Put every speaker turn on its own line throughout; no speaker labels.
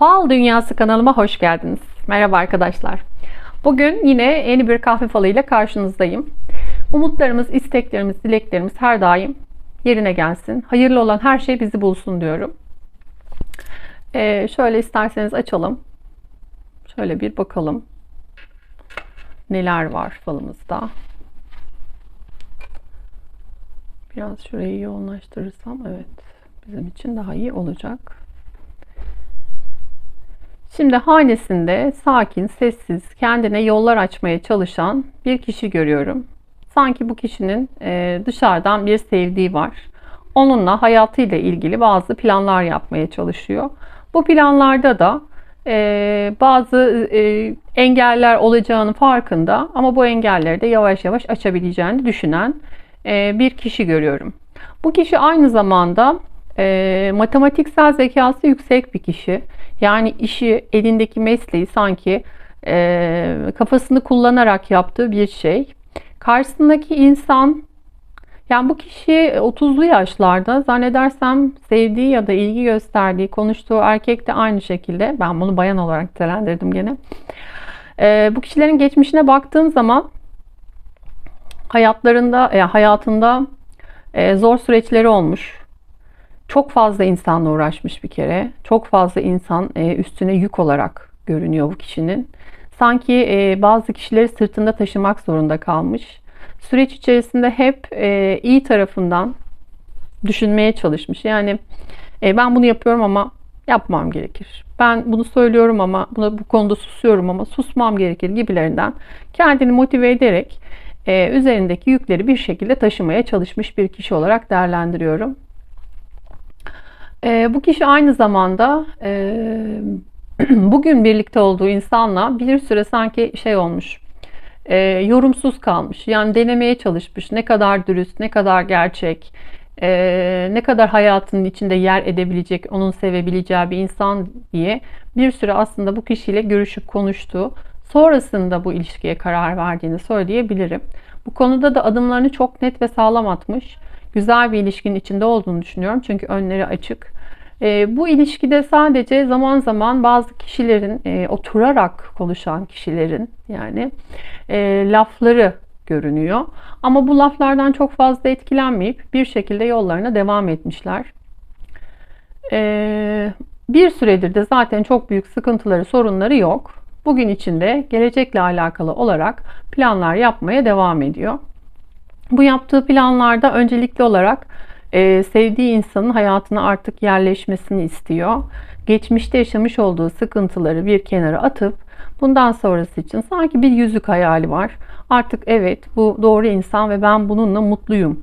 Fal Dünyası kanalıma hoş geldiniz. Merhaba arkadaşlar. Bugün yine yeni bir kahve falı ile karşınızdayım. Umutlarımız, isteklerimiz, dileklerimiz her daim yerine gelsin. Hayırlı olan her şey bizi bulsun diyorum. Ee, şöyle isterseniz açalım. Şöyle bir bakalım. Neler var falımızda. Biraz şurayı yoğunlaştırırsam evet bizim için daha iyi olacak. Şimdi hanesinde sakin, sessiz, kendine yollar açmaya çalışan bir kişi görüyorum. Sanki bu kişinin e, dışarıdan bir sevdiği var. Onunla hayatıyla ilgili bazı planlar yapmaya çalışıyor. Bu planlarda da e, bazı e, engeller olacağının farkında ama bu engelleri de yavaş yavaş açabileceğini düşünen bir kişi görüyorum. Bu kişi aynı zamanda matematiksel zekası yüksek bir kişi. Yani işi, elindeki mesleği sanki e, kafasını kullanarak yaptığı bir şey. Karşısındaki insan, yani bu kişi 30'lu yaşlarda zannedersem sevdiği ya da ilgi gösterdiği, konuştuğu erkek de aynı şekilde. Ben bunu bayan olarak nitelendirdim gene. E, bu kişilerin geçmişine baktığım zaman hayatlarında, yani hayatında e, zor süreçleri olmuş çok fazla insanla uğraşmış bir kere. Çok fazla insan e, üstüne yük olarak görünüyor bu kişinin. Sanki e, bazı kişileri sırtında taşımak zorunda kalmış. Süreç içerisinde hep e, iyi tarafından düşünmeye çalışmış. Yani ben bunu yapıyorum ama yapmam gerekir. Ben bunu söylüyorum ama buna bu konuda susuyorum ama susmam gerekir gibilerinden kendini motive ederek üzerindeki yükleri bir şekilde taşımaya çalışmış bir kişi olarak değerlendiriyorum. E, bu kişi aynı zamanda e, bugün birlikte olduğu insanla bir süre sanki şey olmuş, e, yorumsuz kalmış. Yani denemeye çalışmış. Ne kadar dürüst, ne kadar gerçek, e, ne kadar hayatının içinde yer edebilecek, onun sevebileceği bir insan diye bir süre aslında bu kişiyle görüşüp konuştu. Sonrasında bu ilişkiye karar verdiğini söyleyebilirim. Bu konuda da adımlarını çok net ve sağlam atmış güzel bir ilişkinin içinde olduğunu düşünüyorum. Çünkü önleri açık. E, bu ilişkide sadece zaman zaman bazı kişilerin e, oturarak konuşan kişilerin yani e, lafları görünüyor. Ama bu laflardan çok fazla etkilenmeyip bir şekilde yollarına devam etmişler. E, bir süredir de zaten çok büyük sıkıntıları, sorunları yok. Bugün içinde gelecekle alakalı olarak planlar yapmaya devam ediyor. Bu yaptığı planlarda öncelikli olarak e, sevdiği insanın hayatına artık yerleşmesini istiyor. Geçmişte yaşamış olduğu sıkıntıları bir kenara atıp bundan sonrası için sanki bir yüzük hayali var. Artık evet bu doğru insan ve ben bununla mutluyum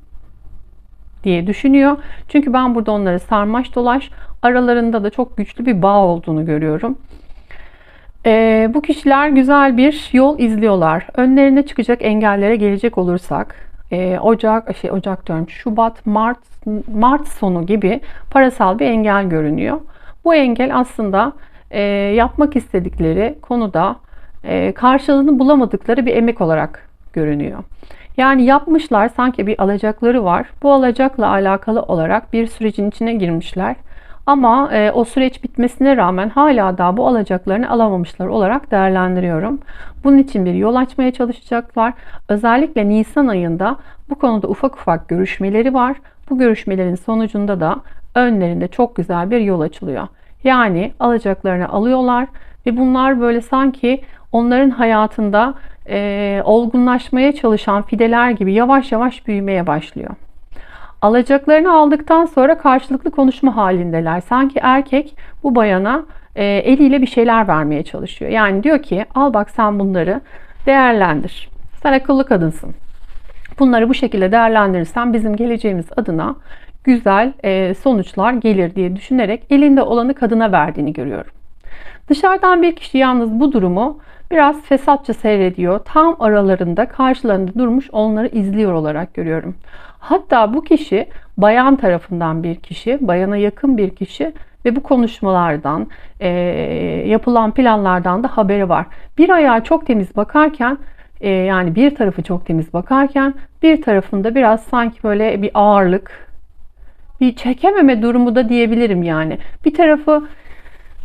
diye düşünüyor. Çünkü ben burada onları sarmaş dolaş aralarında da çok güçlü bir bağ olduğunu görüyorum. Ee, bu kişiler güzel bir yol izliyorlar. Önlerine çıkacak engellere gelecek olursak e, Ocak, şey Ocak diyorum, Şubat, Mart, Mart sonu gibi parasal bir engel görünüyor. Bu engel aslında e, yapmak istedikleri konuda e, karşılığını bulamadıkları bir emek olarak görünüyor. Yani yapmışlar sanki bir alacakları var. Bu alacakla alakalı olarak bir sürecin içine girmişler. Ama e, o süreç bitmesine rağmen hala daha bu alacaklarını alamamışlar olarak değerlendiriyorum. Bunun için bir yol açmaya çalışacaklar. Özellikle Nisan ayında bu konuda ufak ufak görüşmeleri var. Bu görüşmelerin sonucunda da önlerinde çok güzel bir yol açılıyor. Yani alacaklarını alıyorlar ve bunlar böyle sanki onların hayatında e, olgunlaşmaya çalışan fideler gibi yavaş yavaş büyümeye başlıyor. Alacaklarını aldıktan sonra karşılıklı konuşma halindeler. Sanki erkek bu bayana e, eliyle bir şeyler vermeye çalışıyor. Yani diyor ki al bak sen bunları değerlendir. Sen akıllı kadınsın. Bunları bu şekilde değerlendirirsen bizim geleceğimiz adına güzel e, sonuçlar gelir diye düşünerek elinde olanı kadına verdiğini görüyorum. Dışarıdan bir kişi yalnız bu durumu biraz fesatça seyrediyor. Tam aralarında karşılarında durmuş onları izliyor olarak görüyorum. Hatta bu kişi bayan tarafından bir kişi, bayana yakın bir kişi ve bu konuşmalardan, e, yapılan planlardan da haberi var. Bir ayağı çok temiz bakarken e, yani bir tarafı çok temiz bakarken bir tarafında biraz sanki böyle bir ağırlık, bir çekememe durumu da diyebilirim yani. Bir tarafı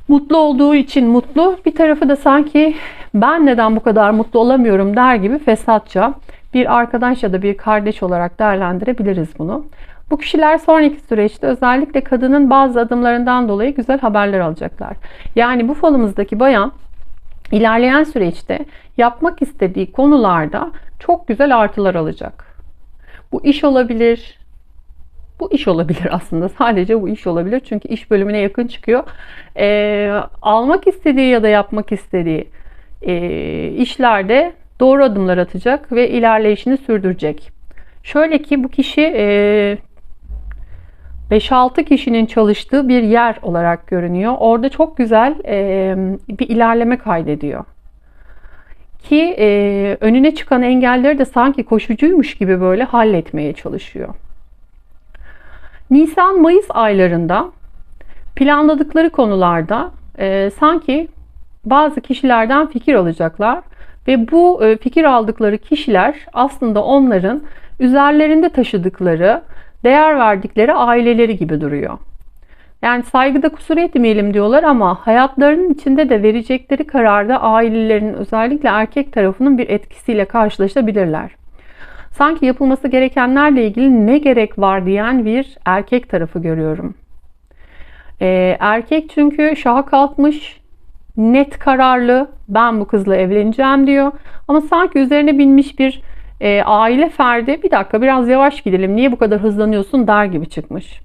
mutlu olduğu için mutlu. Bir tarafı da sanki ben neden bu kadar mutlu olamıyorum der gibi fesatça bir arkadaş ya da bir kardeş olarak değerlendirebiliriz bunu. Bu kişiler sonraki süreçte özellikle kadının bazı adımlarından dolayı güzel haberler alacaklar. Yani bu falımızdaki bayan ilerleyen süreçte yapmak istediği konularda çok güzel artılar alacak. Bu iş olabilir, bu iş olabilir aslında. Sadece bu iş olabilir. Çünkü iş bölümüne yakın çıkıyor. E, almak istediği ya da yapmak istediği e, işlerde doğru adımlar atacak ve ilerleyişini sürdürecek. Şöyle ki bu kişi e, 5-6 kişinin çalıştığı bir yer olarak görünüyor. Orada çok güzel e, bir ilerleme kaydediyor. Ki e, önüne çıkan engelleri de sanki koşucuymuş gibi böyle halletmeye çalışıyor. Nisan-Mayıs aylarında planladıkları konularda e, sanki bazı kişilerden fikir alacaklar ve bu e, fikir aldıkları kişiler aslında onların üzerlerinde taşıdıkları, değer verdikleri aileleri gibi duruyor. Yani saygıda kusur etmeyelim diyorlar ama hayatlarının içinde de verecekleri kararda ailelerin özellikle erkek tarafının bir etkisiyle karşılaşabilirler. Sanki yapılması gerekenlerle ilgili ne gerek var diyen bir erkek tarafı görüyorum. Ee, erkek çünkü şaha kalkmış, net kararlı, ben bu kızla evleneceğim diyor. Ama sanki üzerine binmiş bir e, aile ferdi bir dakika biraz yavaş gidelim niye bu kadar hızlanıyorsun der gibi çıkmış.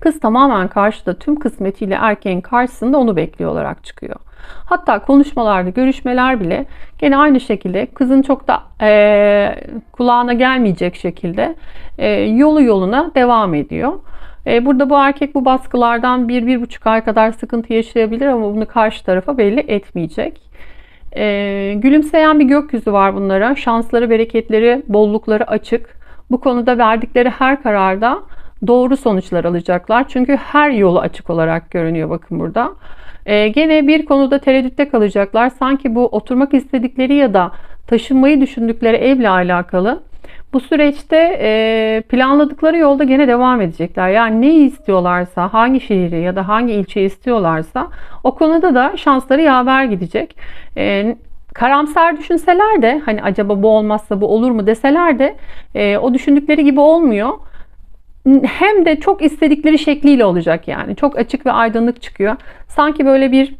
Kız tamamen karşıda tüm kısmetiyle erkeğin karşısında onu bekliyor olarak çıkıyor. Hatta konuşmalarda, görüşmeler bile gene aynı şekilde kızın çok da e, kulağına gelmeyecek şekilde e, yolu yoluna devam ediyor. E, burada bu erkek bu baskılardan bir, bir buçuk ay kadar sıkıntı yaşayabilir ama bunu karşı tarafa belli etmeyecek. E, gülümseyen bir gökyüzü var bunlara. Şansları, bereketleri, bollukları açık. Bu konuda verdikleri her kararda doğru sonuçlar alacaklar. Çünkü her yolu açık olarak görünüyor bakın burada. E, gene bir konuda tereddütte kalacaklar. Sanki bu oturmak istedikleri ya da taşınmayı düşündükleri evle alakalı. Bu süreçte e, planladıkları yolda gene devam edecekler. Yani ne istiyorlarsa, hangi şehri ya da hangi ilçeyi istiyorlarsa o konuda da şansları yaver gidecek. E, karamsar düşünseler de hani acaba bu olmazsa bu olur mu deseler de e, o düşündükleri gibi olmuyor hem de çok istedikleri şekliyle olacak yani. Çok açık ve aydınlık çıkıyor. Sanki böyle bir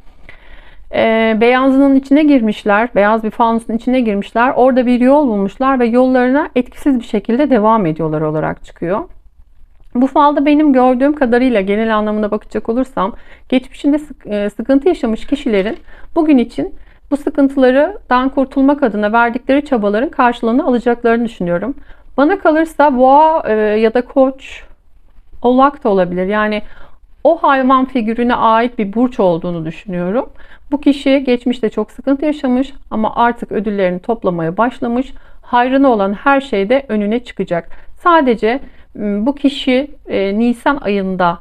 e, beyazının içine girmişler. Beyaz bir fanusun içine girmişler. Orada bir yol bulmuşlar ve yollarına etkisiz bir şekilde devam ediyorlar olarak çıkıyor. Bu falda benim gördüğüm kadarıyla genel anlamına bakacak olursam geçmişinde e, sıkıntı yaşamış kişilerin bugün için bu sıkıntılardan kurtulmak adına verdikleri çabaların karşılığını alacaklarını düşünüyorum. Bana kalırsa boğa e, ya da koç oğlak da olabilir. Yani o hayvan figürüne ait bir burç olduğunu düşünüyorum. Bu kişi geçmişte çok sıkıntı yaşamış ama artık ödüllerini toplamaya başlamış. Hayrına olan her şeyde önüne çıkacak. Sadece bu kişi e, Nisan ayında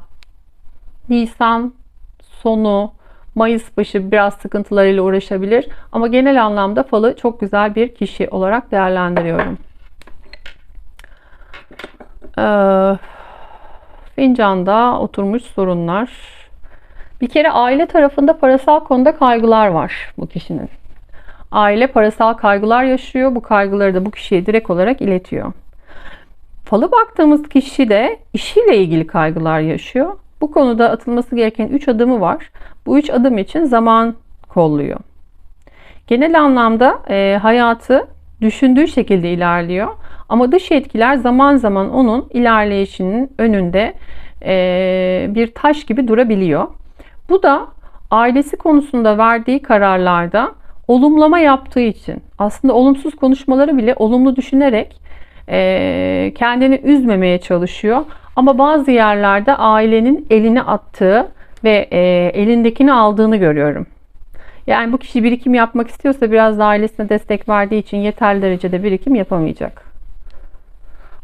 Nisan sonu Mayıs başı biraz sıkıntılarıyla uğraşabilir ama genel anlamda falı çok güzel bir kişi olarak değerlendiriyorum. Ee, fincanda oturmuş sorunlar. Bir kere aile tarafında parasal konuda kaygılar var bu kişinin. Aile parasal kaygılar yaşıyor. Bu kaygıları da bu kişiye direkt olarak iletiyor. Falı baktığımız kişi de işiyle ilgili kaygılar yaşıyor. Bu konuda atılması gereken 3 adımı var. Bu 3 adım için zaman kolluyor. Genel anlamda e, hayatı düşündüğü şekilde ilerliyor. Ama dış etkiler zaman zaman onun ilerleyişinin önünde e, bir taş gibi durabiliyor. Bu da ailesi konusunda verdiği kararlarda olumlama yaptığı için aslında olumsuz konuşmaları bile olumlu düşünerek e, kendini üzmemeye çalışıyor. Ama bazı yerlerde ailenin elini attığı ve e, elindekini aldığını görüyorum. Yani bu kişi birikim yapmak istiyorsa biraz da ailesine destek verdiği için yeterli derecede birikim yapamayacak.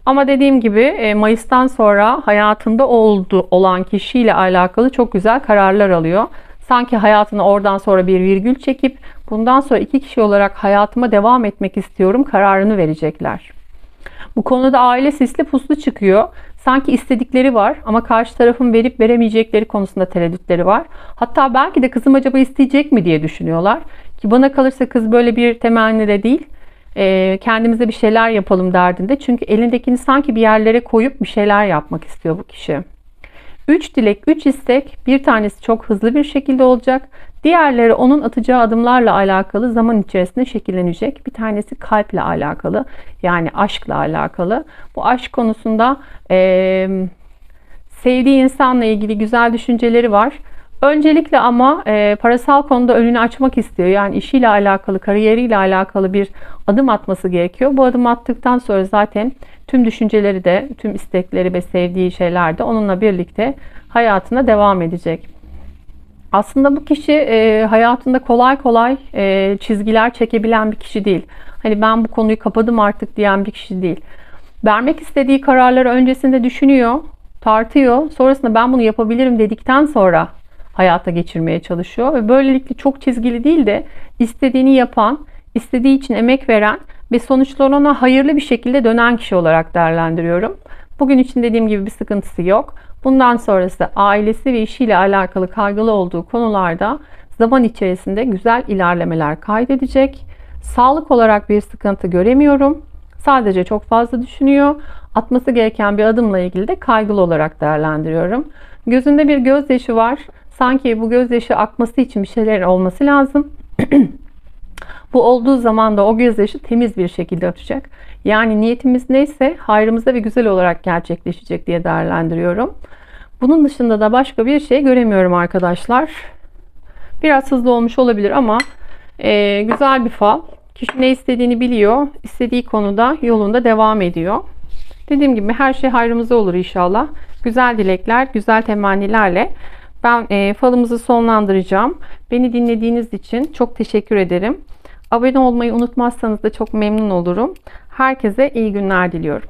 Ama dediğim gibi e, Mayıs'tan sonra hayatında oldu olan kişiyle alakalı çok güzel kararlar alıyor. Sanki hayatını oradan sonra bir virgül çekip bundan sonra iki kişi olarak hayatıma devam etmek istiyorum kararını verecekler. Bu konuda aile sisli puslu çıkıyor. sanki istedikleri var ama karşı tarafın verip veremeyecekleri konusunda tereddütleri var. Hatta belki de kızım acaba isteyecek mi diye düşünüyorlar. Ki bana kalırsa kız böyle bir temenni de değil. Ee, kendimize bir şeyler yapalım derdinde. Çünkü elindekini sanki bir yerlere koyup bir şeyler yapmak istiyor bu kişi. 3 dilek, 3 istek. Bir tanesi çok hızlı bir şekilde olacak. Diğerleri onun atacağı adımlarla alakalı zaman içerisinde şekillenecek. Bir tanesi kalple alakalı. Yani aşkla alakalı. Bu aşk konusunda eee, sevdiği insanla ilgili güzel düşünceleri var. Öncelikle ama e, parasal konuda önünü açmak istiyor. Yani işiyle alakalı, kariyeriyle alakalı bir adım atması gerekiyor. Bu adım attıktan sonra zaten tüm düşünceleri de, tüm istekleri ve sevdiği şeyler de onunla birlikte hayatına devam edecek. Aslında bu kişi e, hayatında kolay kolay e, çizgiler çekebilen bir kişi değil. Hani ben bu konuyu kapadım artık diyen bir kişi değil. Vermek istediği kararları öncesinde düşünüyor, tartıyor. Sonrasında ben bunu yapabilirim dedikten sonra hayata geçirmeye çalışıyor. Ve böylelikle çok çizgili değil de istediğini yapan, istediği için emek veren ve sonuçlar ona hayırlı bir şekilde dönen kişi olarak değerlendiriyorum. Bugün için dediğim gibi bir sıkıntısı yok. Bundan sonrası ailesi ve işiyle alakalı kaygılı olduğu konularda zaman içerisinde güzel ilerlemeler kaydedecek. Sağlık olarak bir sıkıntı göremiyorum. Sadece çok fazla düşünüyor. Atması gereken bir adımla ilgili de kaygılı olarak değerlendiriyorum. Gözünde bir gözyaşı var. Sanki bu gözyaşı akması için bir şeyler olması lazım. Bu olduğu zaman da o gözyaşı temiz bir şekilde atacak. Yani niyetimiz neyse hayrımıza ve güzel olarak gerçekleşecek diye değerlendiriyorum. Bunun dışında da başka bir şey göremiyorum arkadaşlar. Biraz hızlı olmuş olabilir ama e, güzel bir fal. Kişi ne istediğini biliyor. İstediği konuda yolunda devam ediyor. Dediğim gibi her şey hayrımıza olur inşallah. Güzel dilekler, güzel temennilerle ben e, falımızı sonlandıracağım. Beni dinlediğiniz için çok teşekkür ederim. Abone olmayı unutmazsanız da çok memnun olurum. Herkese iyi günler diliyorum.